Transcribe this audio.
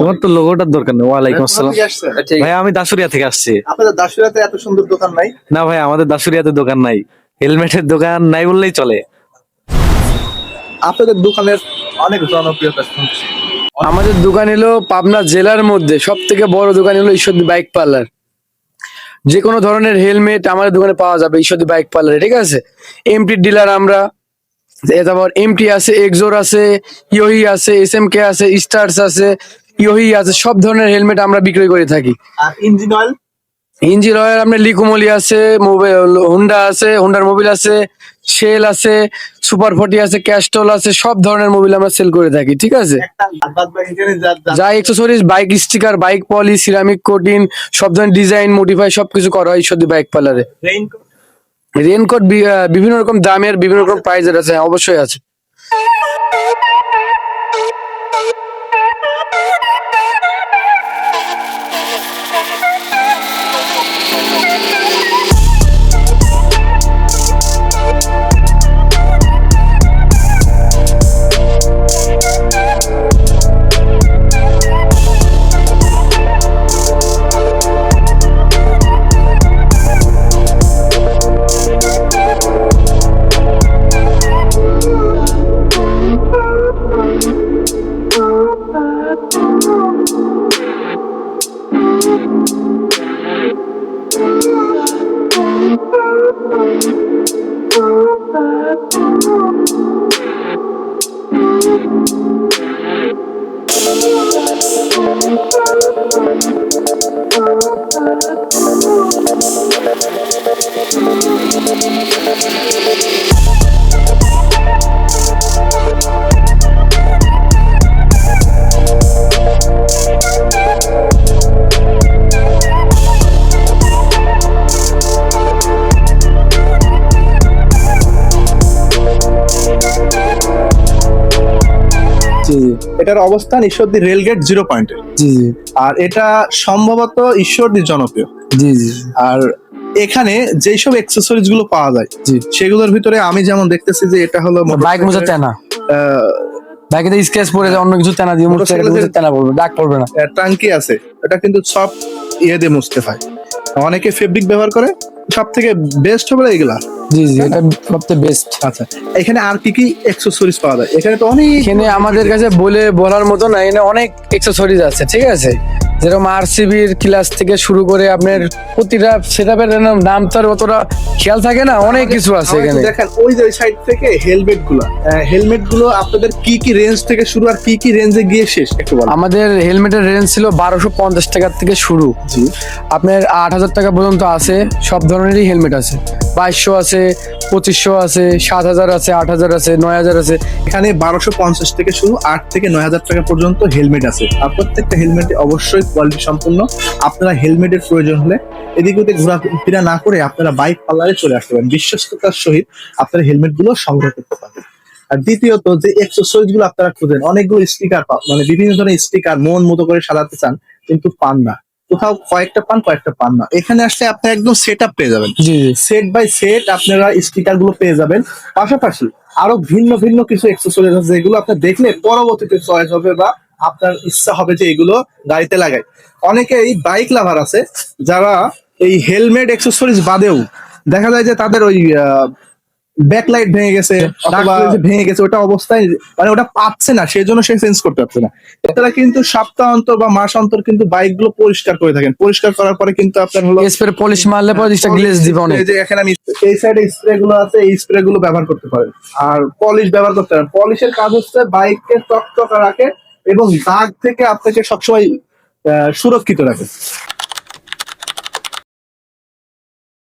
তোমার তো লোগোটার দরকার নেই ওয়ালাইকুম আসসালাম। ভাই আমি দাসুরিয়া থেকে আসছি। আপনাদের এত সুন্দর দোকান নাই? না ভাই আমাদের দাসুরিয়াতে দোকান নাই। হেলমেটের দোকান নাই বললেই চলে। আপনাদের দোকানের অনেক জনপ্রিয়তা শুনছি আমাদের দোকান হলো পাবনা জেলার মধ্যে সব থেকে বড় দোকান হলো ঈশ্বরদী বাইক পার্লার। যে কোনো ধরনের হেলমেট আমাদের দোকানে পাওয়া যাবে ঈশ্বরদী বাইক পার্লারে ঠিক আছে? এমটি ডিলার আমরা তারপর এমটি আছে এক্সোর আছে ইয়োহি আছে এস এম কে আছে স্টার্স আছে ইয়োহি আছে সব ধরনের হেলমেট আমরা বিক্রয় করে থাকি। আর ইঞ্জিন অয়েল ইঞ্জিন অয়েল আপনার লিকুমলি আছে মোবাইল হোন্ডা আছে হোন্ডার মোবিল আছে শেল আছে সুপার ফর্টি আছে ক্যাস্টল আছে সব ধরনের মোবিল আমরা সেল করে থাকি ঠিক আছে? যা- accessories bike sticker bike poly ceramic coating সব ধরনের ডিজাইন মডিফাই সবকিছু করা হয় ঈশ্বরদী বাইক পার্লারে রেনকোট বিভিন্ন রকম দামের বিভিন্ন রকম প্রাইজের আছে অবশ্যই আছে। Bye. জি জি। এটার অবস্থান ঈশ্বরদী রেলগেট জিরো পয়েন্টে। জি জি। আর এটা সম্ভবত ঈশ্বরদী জনপ্রিয়। জি জি আর এখানে যেই সব অ্যাক্সেসরিজগুলো পাওয়া যায় জি। সেগুলোর ভিতরে আমি যেমন দেখতেছি যে এটা হলো বাইক মোছা তেনা। বাইকে স্কেচ পরে যায় অন্য কিছু তেনা দিয়ে মুছতে তেনা পড়বে ডাক পড়বে না। টাঙ্কি আছে। এটা কিন্তু সব ইয়ে দিয়ে মুছতে হয়। অনেকে ফেব্রিক ব্যবহার করে সব থেকে বেস্ট হবে এগুলা? জি জি এটা সবচেয়ে বেস্ট আচ্ছা এখানে আর কি কি অ্যাক্সেসরিজ পাওয়া যায়? এখানে তো অনেক এখানে আমাদের কাছে বলে বলার মতো না এখানে অনেক এক্সেসরিজ আছে ঠিক আছে? যেরকম আরসিবির ক্লাস থেকে শুরু করে আপনার প্রতিটা সেটআপের নাম তো আর অতটা খেয়াল থাকে না অনেক কিছু আছে এখানে। দেখেন ওই যে সাইড থেকে হেলমেটগুলো হেলমেটগুলো আপনাদের কি কি রেঞ্জ থেকে শুরু আর কি কি রেঞ্জে গিয়ে শেষ একটু বলেন। আমাদের হেলমেটের রেঞ্জ ছিল বারোশো পঞ্চাশ টাকার থেকে শুরু। আপনার আট হাজার টাকা পর্যন্ত আছে সব ধরনেরই হেলমেট আছে। বাইশশো আছে পঁচিশশো আছে সাত হাজার আছে আট হাজার আছে নয় হাজার আছে। এখানে বারোশো পঞ্চাশ থেকে শুরু আট থেকে নয় হাজার টাকা পর্যন্ত হেলমেট আছে। আর প্রত্যেকটা হেলমেট অবশ্যই কোয়ালিটি সম্পূর্ণ। আপনারা হেলমেটের প্রয়োজন হলে এদিক ওদিক ঘোরাফেরা না করে আপনারা বাইক পার্লারে চলে আসতে পারেন। বিশ্বস্ততার সহিত আপনারা হেলমেটগুলো সংগ্রহ করতে পারবেন। আর দ্বিতীয়ত যে এক্সেসরিজগুলো আপনারা খুঁজেন অনেকগুলো স্টিকার মানে বিভিন্ন ধরনের স্টিকার মন মতো করে সাজাতে চান কিন্তু পান না। কোথাও কয়েকটা পান কয়েকটা পান না। এখানে আসলে আপনি একদম সেট আপ পেয়ে যাবেন। জি জি। সেট বাই সেট আপনারা স্টিকারগুলো পেয়ে যাবেন। পাশাপাশি আরও ভিন্ন ভিন্ন কিছু এক্সেসরিজ আছে যেগুলো আপনি দেখলে পরবর্তীতে চয়েস হবে বা আপনার ইচ্ছা হবে যে এগুলো গাড়িতে লাগাই অনেকেই বাইক লাভার আছে যারা এই হেলমেট এক্সেসরিজ বাদেও দেখা যায় যে তাদের ওই ব্যাকলাইট ভেঙে গেছে অথবা ভেঙে গেছে ওটা অবস্থায় মানে ওটা পাচ্ছে না সেই জন্য সে চেঞ্জ করতে পারছে না। তারা কিন্তু সপ্তাহ অন্তর বা মাস অন্তর কিন্তু বাইকগুলো পরিষ্কার করে থাকেন। পরিষ্কার করার পরে কিন্তু আপনার হলো স্প্রে পলিশ মারলে পরে জিনিসটা গ্লেজ দিবে অনেক। এই যে এখানে আমি এই সাইডে স্প্রে গুলো আছে এই স্প্রে গুলো ব্যবহার করতে পারেন। আর পলিশ ব্যবহার করতে পারেন। পলিশের কাজ হচ্ছে বাইককে চকচকা রাখে এবং দাগ থেকে আপনাকে সবসময় সুরক্ষিত রাখে।